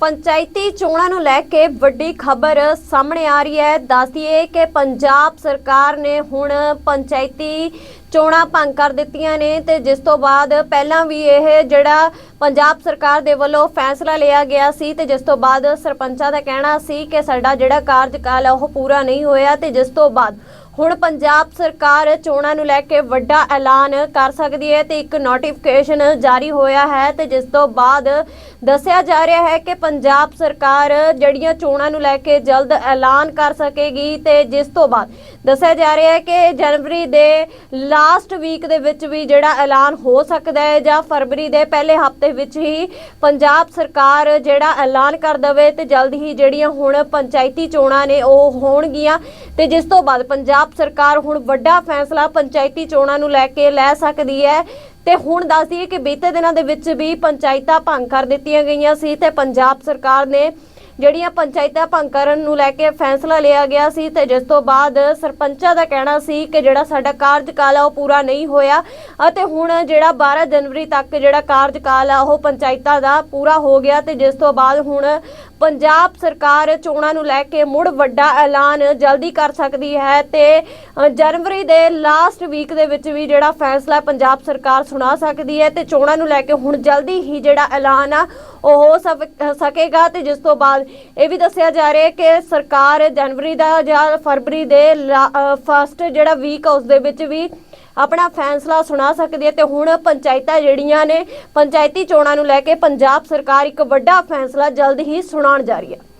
ਪੰਚਾਇਤੀ ਚੋਣਾਂ ਨੂੰ ਲੈ ਕੇ ਵੱਡੀ ਖਬਰ ਸਾਹਮਣੇ ਆ ਰਹੀ ਹੈ। ਦੱਸਦੀਏ ਕਿ ਪੰਜਾਬ ਸਰਕਾਰ ਨੇ ਹੁਣ ਪੰਚਾਇਤੀ ਚੋਣਾਂ ਭੰਗ ਕਰ ਦਿੱਤੀਆਂ ਨੇ ਤੇ ਜਿਸ ਤੋਂ ਬਾਅਦ ਪਹਿਲਾਂ ਵੀ ਇਹ ਜਿਹੜਾ ਪੰਜਾਬ ਸਰਕਾਰ ਦੇ ਵੱਲੋਂ ਫੈਸਲਾ ਲਿਆ ਗਿਆ ਸੀ ਤੇ ਜਿਸ ਤੋਂ ਬਾਅਦ ਸਰਪੰਚਾਂ ਦਾ ਕਹਿਣਾ ਸੀ ਕਿ ਸਾਡਾ ਜਿਹੜਾ ਕਾਰਜਕਾਲ ਹੈ ਉਹ ਪੂਰਾ ਨਹੀਂ ਹੋਇਆ ਤੇ ਜਿਸ ਤੋਂ ਬਾਅਦ ਹੁਣ ਪੰਜਾਬ ਸਰਕਾਰ ਚੋਣਾਂ ਨੂੰ ਲੈ ਕੇ ਵੱਡਾ ਐਲਾਨ ਕਰ ਸਕਦੀ ਹੈ ਤੇ ਇੱਕ ਨੋਟੀਫਿਕੇਸ਼ਨ ਜਾਰੀ ਹੋਇਆ ਹੈ ਤੇ ਜਿਸ ਤੋਂ ਬਾਅਦ ਦੱਸਿਆ ਜਾ ਰਿਹਾ ਹੈ ਕਿ ਪੰਜਾਬ ਸਰਕਾਰ ਜਿਹੜੀਆਂ ਚੋਣਾਂ ਨੂੰ ਲੈ ਕੇ ਜਲਦ ਐਲਾਨ ਕਰ ਸਕੇਗੀ ਤੇ ਜਿਸ ਤੋਂ ਬਾਅਦ ਦੱਸਿਆ ਜਾ ਰਿਹਾ ਹੈ ਕਿ ਜਨਵਰੀ ਦੇ ਲਾਸਟ ਵੀਕ ਦੇ ਵਿੱਚ ਵੀ ਜਿਹੜਾ ਐਲਾਨ ਹੋ ਸਕਦਾ ਹੈ ਜਾਂ ਫਰਵਰੀ ਦੇ ਪਹਿਲੇ ਹਫ਼ਤੇ ਵਿੱਚ ਹੀ ਪੰਜਾਬ ਸਰਕਾਰ ਜਿਹੜਾ ਐਲਾਨ ਕਰ ਦਵੇ ਤੇ ਜਲਦ ਹੀ ਜਿਹੜੀਆਂ ਹੁਣ ਪੰਚਾਇਤੀ ਚੋਣਾਂ ਨੇ ਉਹ ਹੋਣਗੀਆਂ ਤੇ ਜਿਸ ਤੋਂ ਬਾਅਦ ਪੰਜਾਬ ਪੰਜਾਬ ਸਰਕਾਰ ਹੁਣ ਵੱਡਾ ਫੈਸਲਾ ਪੰਚਾਇਤੀ ਚੋਣਾਂ ਨੂੰ ਲੈ ਕੇ ਲੈ ਸਕਦੀ ਹੈ। ਤੇ ਹੁਣ ਦੱਸ ਦਈਏ ਕਿ ਬੀਤੇ ਦਿਨਾਂ ਦੇ ਵਿੱਚ ਵੀ ਪੰਚਾਇਤਾਂ ਭੰਗ ਕਰ ਦਿੱਤੀਆਂ ਗਈਆਂ ਸੀ ਤੇ ਪੰਜਾਬ ਸਰਕਾਰ ਨੇ ਜਿਹੜੀਆਂ ਪੰਚਾਇਤਾਂ ਭੰਗ ਕਰਨ ਨੂੰ ਲੈ ਕੇ ਫੈਸਲਾ ਲਿਆ ਗਿਆ ਸੀ ਤੇ ਜਿਸ ਤੋਂ ਬਾਅਦ ਸਰਪੰਚਾਂ ਦਾ ਕਹਿਣਾ ਸੀ ਕਿ ਜਿਹੜਾ ਸਾਡਾ ਕਾਰਜਕਾਲ ਆ ਉਹ ਪੂਰਾ ਨਹੀਂ ਹੋਇਆ ਅਤੇ ਹੁਣ ਜਿਹੜਾ 12 ਜਨਵਰੀ ਤੱਕ ਜਿਹੜਾ ਕਾਰਜਕਾਲ ਆ ਉਹ ਪੰਚਾਇਤਾਂ ਦਾ ਪੂਰਾ ਹੋ ਗਿਆ ਤੇ ਜਿਸ ਤੋਂ ਬਾਅਦ ਹੁਣ ਪੰਜਾਬ ਸਰਕਾਰ ਚੋਣਾਂ ਨੂੰ ਲੈ ਕੇ ਮੁੜ ਵੱਡਾ ਐਲਾਨ ਜਲਦੀ ਕਰ ਸਕਦੀ ਹੈ ਤੇ ਜਨਵਰੀ ਦੇ ਲਾਸਟ ਵੀਕ ਦੇ ਵਿੱਚ ਵੀ ਜਿਹੜਾ ਫੈਸਲਾ ਪੰਜਾਬ ਸਰਕਾਰ ਸੁਣਾ ਸਕਦੀ ਹੈ ਤੇ ਚੋਣਾਂ ਨੂੰ ਲੈ ਕੇ ਹੁਣ ਜਲਦੀ ਹੀ ਜਿਹੜਾ ਐਲਾਨ ਆ ਉਹ ਹੋ ਸਕੇਗਾ ਤੇ ਜਿਸ ਤੋਂ ਬਾਅਦ ਇਹ ਵੀ ਦੱਸਿਆ ਜਾ ਰਿਹਾ ਹੈ ਕਿ ਸਰਕਾਰ ਜਨਵਰੀ ਦਾ ਜਾਂ ਫਰਵਰੀ ਦੇ ਫਸਟ ਜਿਹੜਾ ਵੀਕ ਉਸ ਦੇ ਵਿੱਚ ਵੀ ਆਪਣਾ ਫੈਸਲਾ ਸੁਣਾ ਸਕਦੀ ਹੈ ਤੇ ਹੁਣ ਪੰਚਾਇਤਾਂ ਜਿਹੜੀਆਂ ਨੇ, ਪੰਚਾਇਤੀ ਚੋਣਾਂ ਨੂੰ ਲੈ ਕੇ ਪੰਜਾਬ ਸਰਕਾਰ ਇੱਕ ਵੱਡਾ ਫੈਸਲਾ ਜਲਦ ਹੀ ਸੁਣਾਉਣ ਜਾ ਰਹੀ ਹੈ।